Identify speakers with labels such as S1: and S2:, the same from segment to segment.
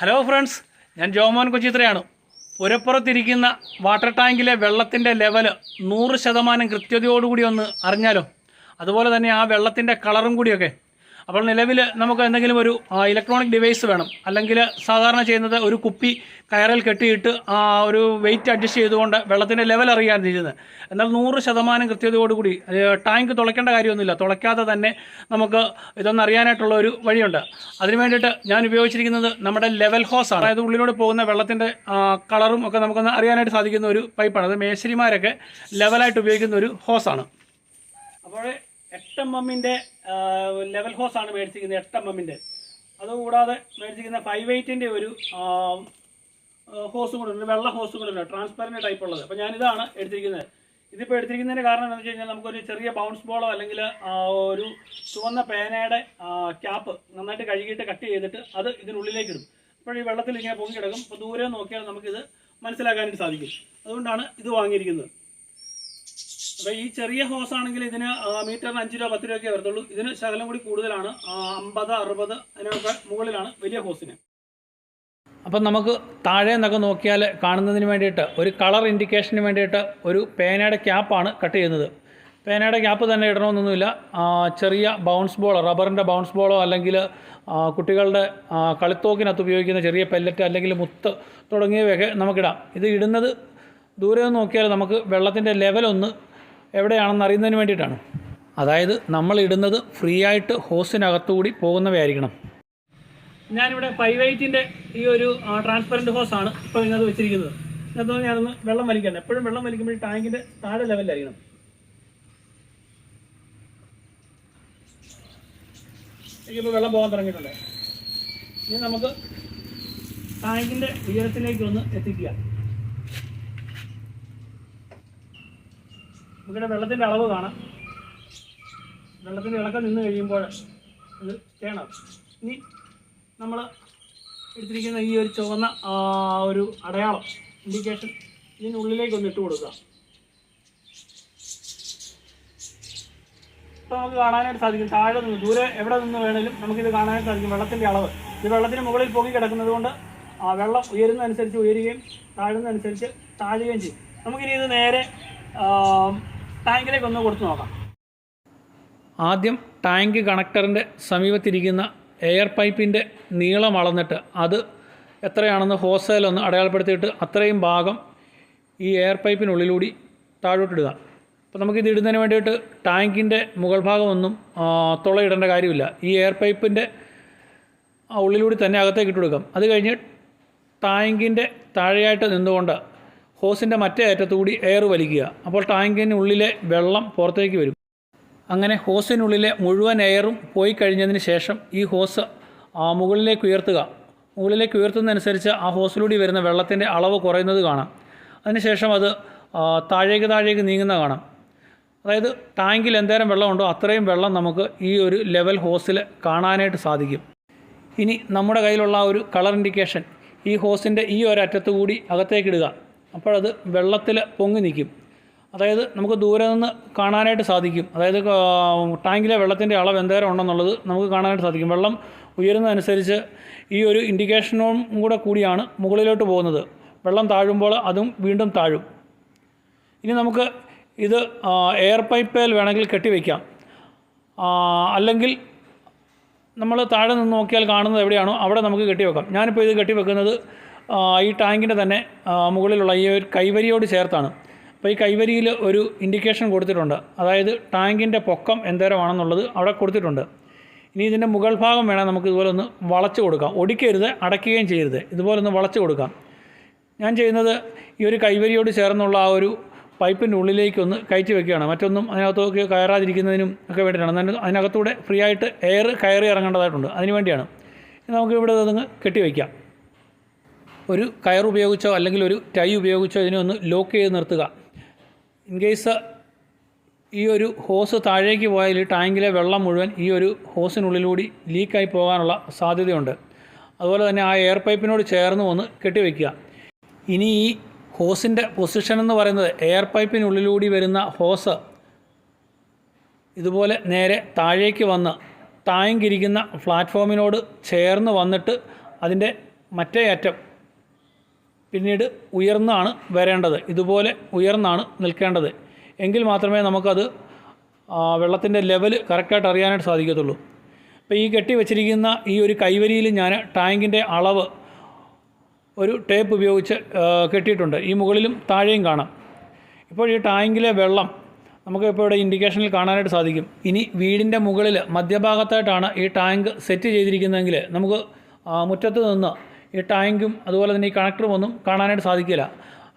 S1: Hello friends ഞാൻ Jomon കൊച്ചിത്രയാണ്. പുരപ്പുറത്തിരിക്കുന്ന water ടാങ്കിലെ വെള്ളത്തിന്റെ level നൂറ് ശതമാനം കൃത്യതയോടുകൂടി ഒന്ന് അറിഞ്ഞാലോ? അതുപോലെ തന്നെ ആ വെള്ളത്തിന്റെ കളറും കൂടിയൊക്കെ. അപ്പോൾ നിലവിൽ നമുക്ക് എന്തെങ്കിലും ഒരു ഇലക്ട്രോണിക് ഡിവൈസ് വേണം. അല്ലെങ്കിൽ സാധാരണ ചെയ്യുന്നത് ഒരു കുപ്പി കയറിൽ കെട്ടിയിട്ട് ആ ഒരു വെയിറ്റ് അഡ്ജസ്റ്റ് ചെയ്തുകൊണ്ട് വെള്ളത്തിന്റെ ലെവൽ അറിയാൻ എന്നാൽ നൂറ് ശതമാനം കൃത്യതയോടുകൂടി ടാങ്ക് തുളയ്ക്കേണ്ട കാര്യമൊന്നുമില്ല. തുളയ്ക്കാതെ തന്നെ നമുക്ക് ഇതൊന്നും അറിയാനായിട്ടുള്ള ഒരു വഴിയുണ്ട്. അതിന് വേണ്ടിയിട്ട് ഞാൻ ഉപയോഗിച്ചിരിക്കുന്നത് നമ്മുടെ ലെവൽ ഹോസ് ആണ്. അതായത് ഉള്ളിലൂടെ പോകുന്ന വെള്ളത്തിന്റെ കളറും ഒക്കെ നമുക്കൊന്ന് അറിയാനായിട്ട് സാധിക്കുന്ന ഒരു പൈപ്പാണ് അത് മേശരിമാരൊക്കെ ലെവലായിട്ട് ഉപയോഗിക്കുന്ന ഒരു ഹോസാണ് അപ്പോൾ എട്ട് എം എമ്മിന്റെ ലെവൽ ഹോസ് ആണ് മേടിച്ചിരിക്കുന്നത് എട്ട് എം എമ്മിന്റെ അതുകൂടാതെ മേടിച്ചിരിക്കുന്ന ഫൈവ് എയ്റ്റിന്റെ ഒരു ഹോസ് കൂടെ ഉണ്ട്. വെള്ള ഹോസ് കൂടെ ഉണ്ട്. ട്രാൻസ്പെറന്റ് ടൈപ്പ് ഉള്ളത്. അപ്പോൾ ഞാനിതാണ് എടുത്തിരിക്കുന്നത്. ഇതിപ്പോൾ എടുത്തിരിക്കുന്നതിന്റെ കാരണം എന്താണെന്ന് വെച്ച് കഴിഞ്ഞാൽ നമുക്കൊരു ചെറിയ ബൗൺസ് ബോളോ അല്ലെങ്കിൽ ഒരു ചുവന്ന പേനയുടെ ക്യാപ്പ് നന്നായിട്ട് കഴുകിയിട്ട് കട്ട് ചെയ്തിട്ട് അത് ഇതിനുള്ളിലേക്ക് ഇടും. അപ്പോൾ ഈ വെള്ളത്തിൽ ഇങ്ങനെ പൊങ്ങി കിടക്കും. അപ്പോൾ ദൂരെ നോക്കിയാൽ നമുക്കിത് മനസ്സിലാക്കാനായിട്ട് സാധിക്കും. അതുകൊണ്ടാണ് ഇത് വാങ്ങിയിരിക്കുന്നത്. അപ്പോൾ ഈ ചെറിയ ഹോസ് ആണെങ്കിൽ ഇതിന് മീറ്ററിന് അഞ്ച് രൂപ പത്ത് രൂപയൊക്കെ വരത്തുള്ളൂ. ഇതിന് ശകലം കൂടി കൂടുതലാണ്. അമ്പത് അറുപത് അതിനൊക്കെ മുകളിലാണ് വലിയ ഹോസിന് അപ്പം നമുക്ക് താഴെ നിന്നൊക്കെ നോക്കിയാൽ കാണുന്നതിന് വേണ്ടിയിട്ട് ഒരു കളർ ഇൻഡിക്കേഷന് വേണ്ടിയിട്ട് ഒരു പേനയുടെ ക്യാപ്പാണ് കട്ട് ചെയ്യുന്നത്. പേനയുടെ ക്യാപ്പ് തന്നെ ഇടണമെന്നൊന്നുമില്ല. ചെറിയ ബൗൺസ് ബോളോ റബ്ബറിന്റെ ബൗൺസ് ബോളോ അല്ലെങ്കിൽ കുട്ടികളുടെ കളിത്തോക്കിനകത്ത് ഉപയോഗിക്കുന്ന ചെറിയ പെല്ലറ്റ് അല്ലെങ്കിൽ മുത്ത് തുടങ്ങിയവയൊക്കെ നമുക്കിടാം. ഇത് ഇടുന്നത് ദൂരെ നോക്കിയാൽ നമുക്ക് വെള്ളത്തിന്റെ ലെവലൊന്ന് എവിടെയാണെന്ന് അറിയുന്നതിന് വേണ്ടിയിട്ടാണ്. അതായത് നമ്മൾ ഇടുന്നത് ഫ്രീ ആയിട്ട് ഹോസിനകത്തുകൂടി പോകുന്നവയായിരിക്കണം. ഞാനിവിടെ ഫൈവ് എയ്റ്റിന്റെ ഈ ഒരു ട്രാൻസ്പെറന്റ് ഹോസാണ് ഇപ്പോൾ ഇതിനകത്ത് വെച്ചിരിക്കുന്നത്. ഇതിനകത്ത് ഞാനൊന്ന് വെള്ളം വലിക്കണം എപ്പോഴും വെള്ളം വലിക്കുമ്പോൾ ടാങ്കിന്റെ താഴെ ലെവലിലായിരിക്കണം എനിക്കിപ്പോൾ വെള്ളം പോകാൻ തുടങ്ങിയിട്ടുണ്ട്. ഇനി നമുക്ക് ടാങ്കിന്റെ ഉയരത്തിലേക്ക് ഒന്ന് എത്തിക്കുക. നമുക്കിവിടെ വെള്ളത്തിന്റെ അളവ് കാണാം. വെള്ളത്തിന്റെ ഇളക്കം നിന്ന് കഴിയുമ്പോൾ ഇത് തേണം. ഇനി നമ്മൾ എടുത്തിരിക്കുന്ന ഈ ഒരു ചുവന്ന ഒരു അടയാളം ഇൻഡിക്കേഷൻ ഇതിനുള്ളിലേക്ക് ഒന്ന് ഇട്ട് കൊടുക്കുക ഇപ്പോൾ നമുക്ക് കാണാനായിട്ട് സാധിക്കും. താഴെ നിന്ന് ദൂരെ എവിടെ നിന്ന് വേണേലും നമുക്കിത് കാണാനായിട്ട് സാധിക്കും വെള്ളത്തിന്റെ അളവ്. ഇത് വെള്ളത്തിന് മുകളിൽ പൊങ്ങി കിടക്കുന്നത് കൊണ്ട് ആ വെള്ളം ഉയരുന്നതനുസരിച്ച് ഉയരുകയും താഴുന്നതനുസരിച്ച് താഴുകയും ചെയ്യും. നമുക്കിനി ഇത് നേരെ ടാങ്കിലേക്ക് ഒന്ന് കൊടുത്തു നോക്കാം. ആദ്യം ടാങ്ക് കണക്ടറിന്റെ സമീപത്തിരിക്കുന്ന എയർ പൈപ്പിന്റെ നീളം അളന്നിട്ട് അത് എത്രയാണെന്ന് ഹോസയിലൊന്ന് അടയാളപ്പെടുത്തിയിട്ട് അത്രയും ഭാഗം ഈ എയർ പൈപ്പിനുള്ളിലൂടി താഴോട്ടിടുക അപ്പോൾ നമുക്കിത് ഇടുന്നതിന് വേണ്ടിയിട്ട് ടാങ്കിന്റെ മുകൾ ഭാഗമൊന്നും തുളയിടേണ്ട കാര്യമില്ല. ഈ എയർ പൈപ്പിന്റെ ഉള്ളിലൂടെ തന്നെ അകത്തേക്ക് ഇട്ട് കൊടുക്കാം. അത് കഴിഞ്ഞ് ടാങ്കിന്റെ താഴെയായിട്ട് നിന്നുകൊണ്ട് ഹോസിന്റെ മറ്റേ അറ്റത്തുകൂടി എയർ വലിക്കുക. അപ്പോൾ ടാങ്കിനുള്ളിലെ വെള്ളം പുറത്തേക്ക് വരും. അങ്ങനെ ഹോസിനുള്ളിലെ മുഴുവൻ എയറും പോയി കഴിഞ്ഞതിന് ശേഷം ഈ ഹോസ് മുകളിലേക്ക് ഉയർത്തുക. മുകളിലേക്ക് ഉയർത്തുന്നതനുസരിച്ച് ആ ഹോസിലൂടെ വരുന്ന വെള്ളത്തിന്റെ അളവ് കുറയുന്നത് കാണാം. അതിനുശേഷം അത് താഴേക്ക് താഴേക്ക് നീങ്ങുന്ന കാണാം. അതായത് ടാങ്കിൽ എന്തേരം വെള്ളമുണ്ടോ അത്രയും വെള്ളം നമുക്ക് ഈ ഒരു ലെവൽ ഹോസിൽ കാണാനായിട്ട് സാധിക്കും. ഇനി നമ്മുടെ കയ്യിലുള്ള ഒരു കളർ ഇൻഡിക്കേഷൻ ഈ ഹോസിന്റെ ഈ ഒരു കൂടി അകത്തേക്ക് ഇടുക. അപ്പോഴത് വെള്ളത്തിൽ പൊങ്ങി നിൽക്കും. അതായത് നമുക്ക് ദൂരെ നിന്ന് കാണാനായിട്ട് സാധിക്കും. അതായത് ടാങ്കിലെ വെള്ളത്തിന്റെ അളവ് എന്തേരം ഉണ്ടെന്നുള്ളത് നമുക്ക് കാണാനായിട്ട് സാധിക്കും. വെള്ളം ഉയരുന്നതനുസരിച്ച് ഈ ഒരു ഇൻഡിക്കേഷനും കൂടെ കൂടിയാണ് മുകളിലോട്ട് പോകുന്നത്. വെള്ളം താഴുമ്പോൾ അതും വീണ്ടും താഴും. ഇനി നമുക്ക് ഇത് എയർ പൈപ്പിൽ വേണമെങ്കിൽ കെട്ടിവെക്കാം അല്ലെങ്കിൽ നമ്മൾ താഴെ നിന്ന് നോക്കിയാൽ കാണുന്നത് എവിടെയാണോ അവിടെ നമുക്ക് കെട്ടിവെക്കാം ഞാനിപ്പോൾ ഇത് കെട്ടിവെക്കുന്നത് ഈ ടാങ്കിന്റെ തന്നെ മുകളിലുള്ള ഈ ഒരു കൈവരിയോട് ചേർത്താണ്. അപ്പോൾ ഈ കൈവരിയിൽ ഒരു ഇൻഡിക്കേഷൻ കൊടുത്തിട്ടുണ്ട്. അതായത് ടാങ്കിന്റെ പൊക്കം എന്തേരമാണെന്നുള്ളത് അവിടെ കൊടുത്തിട്ടുണ്ട്. ഇനി ഇതിന്റെ മുകൾ ഭാഗം വേണം നമുക്ക് ഇതുപോലെ ഒന്ന് വളച്ച് കൊടുക്കാം. ഒടിക്കരുത് അടയ്ക്കുകയും ചെയ്യരുത്. ഇതുപോലെ ഒന്ന് വളച്ച് കൊടുക്കാം. ഞാൻ ചെയ്യുന്നത് ഈ ഒരു കൈവരിയോട് ചേർന്നുള്ള ആ ഒരു പൈപ്പിന്റെ ഉള്ളിലേക്കൊന്ന് കയറ്റി വെക്കുകയാണ്. മറ്റൊന്നും അതിനകത്തേക്ക് കയറാതിരിക്കുന്നതിനും ഒക്കെ വേണ്ടിയിട്ടാണ്. അതിന് അതിനകത്തൂടെ ഫ്രീ ആയിട്ട് എയർ കയറി ഇറങ്ങേണ്ടതായിട്ടുണ്ട്. അതിന് വേണ്ടിയാണ്. നമുക്ക് ഇവിടെ അതങ്ങ് കെട്ടി വയ്ക്കാം ഒരു കയർ ഉപയോഗിച്ചോ അല്ലെങ്കിൽ ഒരു ടൈ ഉപയോഗിച്ചോ ഇതിനെ ഒന്ന് ലോക്ക് ചെയ്ത് നിർത്തുക. ഇൻ കേസ് ഈ ഒരു ഹോസ് താഴേക്ക് പോയാൽ ടാങ്കിലെ വെള്ളം മുഴുവൻ ഈ ഒരു ഹോസിനുള്ളിലൂടി ലീക്കായി പോകാനുള്ള സാധ്യതയുണ്ട്. അതുപോലെ തന്നെ ആ എയർ പൈപ്പിനോട് ചേർന്ന് ഒന്ന് കെട്ടിവെക്കുക. ഇനി ഈ ഹോസിന്റെ പൊസിഷൻ എന്ന് പറയുന്നത് എയർ പൈപ്പിനുള്ളിലൂടി വരുന്ന ഹോസ് ഇതുപോലെ നേരെ താഴേക്ക് വന്ന് താങ്കിരിക്കുന്ന പ്ലാറ്റ്ഫോമിനോട് ചേർന്ന് വന്നിട്ട് അതിന്റെ മറ്റേ അറ്റം പിന്നീട് ഉയർന്നാണ് വരേണ്ടത്. ഇതുപോലെ ഉയർന്നാണ് നിൽക്കേണ്ടത്. എങ്കിൽ മാത്രമേ നമുക്കത് വെള്ളത്തിന്റെ ലെവൽ കറക്റ്റായിട്ട് അറിയാനായിട്ട് സാധിക്കത്തുള്ളൂ. അപ്പോൾ ഈ കെട്ടി വെച്ചിരിക്കുന്ന ഈ ഒരു കൈവരിയിൽ ഞാൻ ടാങ്കിന്റെ അളവ് ഒരു ടേപ്പ് ഉപയോഗിച്ച് കെട്ടിയിട്ടുണ്ട്. ഈ മുകളിലും താഴെയും കാണാം. ഇപ്പോൾ ഈ ടാങ്കിലെ വെള്ളം നമുക്ക് ഇപ്പോൾ ഇവിടെ ഇൻഡിക്കേഷനിൽ കാണാനായിട്ട് സാധിക്കും. ഇനി വീടിന്റെ മുകളിൽ മധ്യഭാഗത്തായിട്ടാണ് ഈ ടാങ്ക് സെറ്റ് ചെയ്തിരിക്കുന്നതെങ്കിൽ നമുക്ക് മുറ്റത്ത് നിന്ന് ഈ ടാങ്കും അതുപോലെ തന്നെ ഈ കണക്ടറും ഒന്നും കാണാനായിട്ട് സാധിക്കില്ല.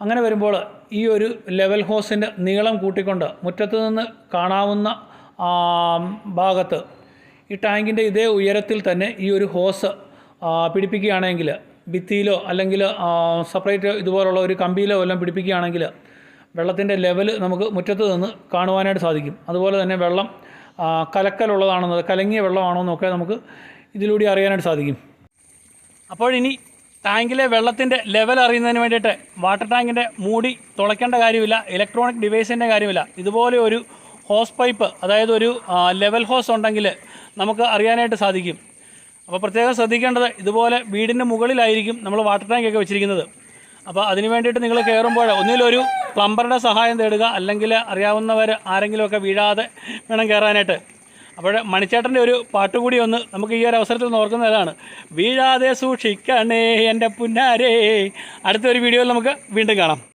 S1: അങ്ങനെ വരുമ്പോൾ ഈ ഒരു ലെവൽ ഹോസിന്റെ നീളം കൂട്ടിക്കൊണ്ട് മുറ്റത്ത് നിന്ന് കാണാവുന്ന ഭാഗത്ത് ഈ ടാങ്കിന്റെ ഇതേ ഉയരത്തിൽ തന്നെ ഈ ഒരു ഹോസ് പിടിപ്പിക്കുകയാണെങ്കിൽ ഭിത്തിയിലോ അല്ലെങ്കിൽ സെപ്പറേറ്റ് ഇതുപോലുള്ള ഒരു കമ്പിയിലോ എല്ലാം പിടിപ്പിക്കുകയാണെങ്കിൽ വെള്ളത്തിന്റെ ലെവൽ നമുക്ക് മുറ്റത്ത് നിന്ന് കാണുവാനായിട്ട് സാധിക്കും. അതുപോലെ തന്നെ വെള്ളം കലക്കലുള്ളതാണെന്നത് കലക്കലുള്ളതാണെന്നോ കലങ്ങിയ വെള്ളമാണോ എന്നൊക്കെ നമുക്ക് ഇതിലൂടെ അറിയാനായിട്ട് സാധിക്കും. അപ്പോഴിനി ടാങ്കിലെ വെള്ളത്തിന്റെ ലെവൽ അറിയുന്നതിന് വേണ്ടിയിട്ട് വാട്ടർ ടാങ്കിന്റെ മൂടി തുളയ്ക്കേണ്ട കാര്യമില്ല ഇലക്ട്രോണിക് ഡിവൈസിന്റെ കാര്യമില്ല. ഇതുപോലെ ഒരു ഹോസ് പൈപ്പ് അതായത് ഒരു ലെവൽ ഹോസ് ഉണ്ടെങ്കിൽ നമുക്ക് അറിയാനായിട്ട് സാധിക്കും. അപ്പോൾ പ്രത്യേകം ശ്രദ്ധിക്കേണ്ടത് ഇതുപോലെ വീടിന്റെ മുകളിലായിരിക്കും നമ്മൾ വാട്ടർ ടാങ്കൊക്കെ വെച്ചിരിക്കുന്നത്. അപ്പോൾ അതിന് വേണ്ടിയിട്ട് നിങ്ങൾ കയറുമ്പോൾ ഒന്നിലൊരു പ്ലംബറുടെ സഹായം തേടുക അല്ലെങ്കിൽ അറിയാവുന്നവർ ആരെങ്കിലുമൊക്കെ വീഴാതെ വേണം കയറാനായിട്ട്. അപ്പോൾ മണിച്ചേട്ടന്റെ ഒരു പാട്ട് കൂടി ഒന്ന് നമുക്ക് ഈ ഒരു അവസരത്തിൽ ഓർക്കുന്നതാണ് വീഴാതെ സൂക്ഷിക്കണേ എന്റെ പുന്നാരേ. അടുത്തൊരു വീഡിയോയിൽ നമുക്ക് വീണ്ടും കാണാം.